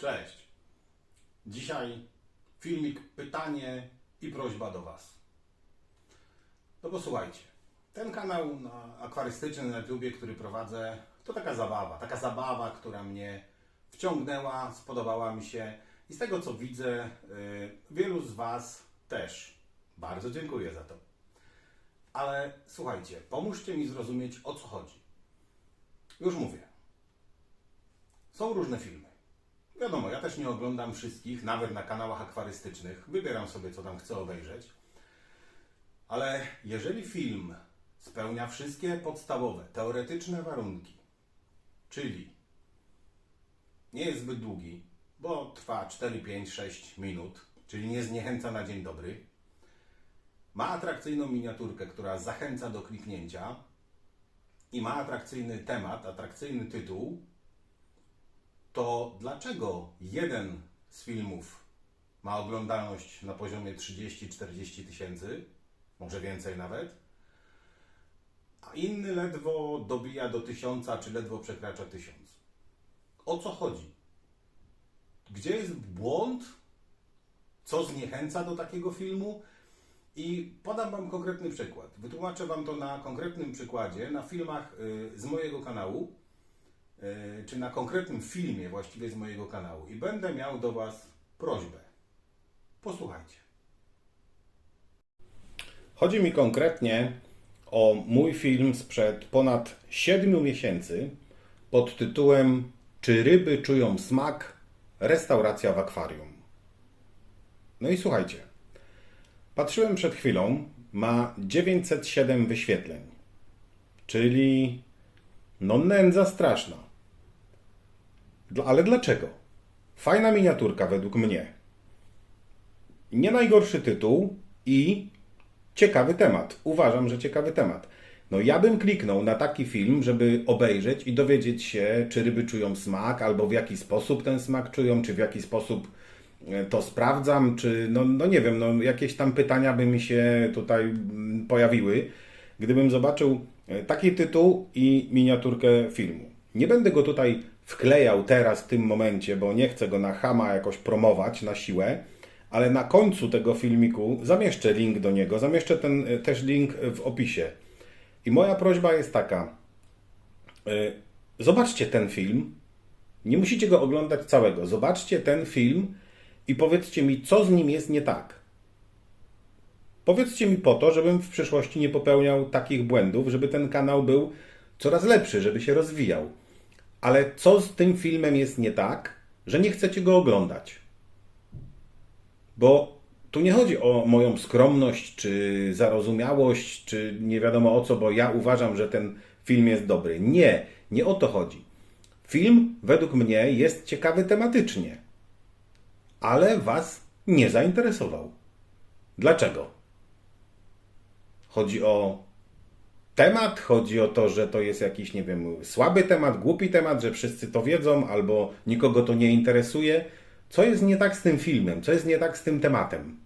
Cześć. Dzisiaj filmik pytanie i prośba do Was. No bo słuchajcie, ten kanał na akwarystyczny na YouTubie, który prowadzę, to taka zabawa. Taka zabawa, która mnie wciągnęła, spodobała mi się i z tego co widzę, yy, wielu z Was też. Bardzo dziękuję za to. Ale słuchajcie, pomóżcie mi zrozumieć o co chodzi. Już mówię. Są różne filmy. Wiadomo, ja też nie oglądam wszystkich, nawet na kanałach akwarystycznych. Wybieram sobie, co tam chcę obejrzeć. Ale jeżeli film spełnia wszystkie podstawowe, teoretyczne warunki, czyli nie jest zbyt długi, bo trwa 4, 5, 6 minut, czyli nie zniechęca na dzień dobry, ma atrakcyjną miniaturkę, która zachęca do kliknięcia i ma atrakcyjny temat, atrakcyjny tytuł, to dlaczego jeden z filmów ma oglądalność na poziomie 30-40 tysięcy, może więcej nawet, a inny ledwo dobija do tysiąca, czy ledwo przekracza tysiąc? O co chodzi? Gdzie jest błąd? Co zniechęca do takiego filmu? I podam Wam konkretny przykład. Wytłumaczę Wam to na konkretnym przykładzie, na filmach y, z mojego kanału, czy na konkretnym filmie właściwie z mojego kanału. I będę miał do Was prośbę. Posłuchajcie. Chodzi mi konkretnie o mój film sprzed ponad 7 miesięcy pod tytułem Czy ryby czują smak? Restauracja w akwarium. No i słuchajcie. Patrzyłem przed chwilą, ma 907 wyświetleń. Czyli no nędza straszna. Ale dlaczego? Fajna miniaturka według mnie. Nie najgorszy tytuł i ciekawy temat. Uważam, że ciekawy temat. No ja bym kliknął na taki film, żeby obejrzeć i dowiedzieć się, czy ryby czują smak, albo w jaki sposób ten smak czują, czy w jaki sposób e, to sprawdzam, czy no, no nie wiem, no jakieś tam pytania by mi się tutaj mm, pojawiły, gdybym zobaczył e, taki tytuł i miniaturkę filmu. Nie będę go tutaj wklejał teraz w tym momencie, bo nie chcę go na chama jakoś promować na siłę, ale na końcu tego filmiku zamieszczę link do niego, zamieszczę ten e, też link w opisie. I moja prośba jest taka. e, Zobaczcie ten film. Nie musicie go oglądać całego. Zobaczcie ten film i powiedzcie mi, co z nim jest nie tak. Powiedzcie mi po to, żebym w przyszłości nie popełniał takich błędów, żeby ten kanał był coraz lepszy, żeby się rozwijał. Ale co z tym filmem jest nie tak, że nie chcecie go oglądać? Bo tu nie chodzi o moją skromność, czy zarozumiałość, czy nie wiadomo o co, bo ja uważam, że ten film jest dobry. Nie, nie o to chodzi. Film według mnie jest ciekawy tematycznie, ale Was nie zainteresował. Dlaczego? Chodzi o temat, chodzi o to, że to jest jakiś, nie wiem, słaby temat, głupi temat, że wszyscy to wiedzą, albo nikogo to nie interesuje. Co jest nie tak z tym filmem? Co jest nie tak z tym tematem?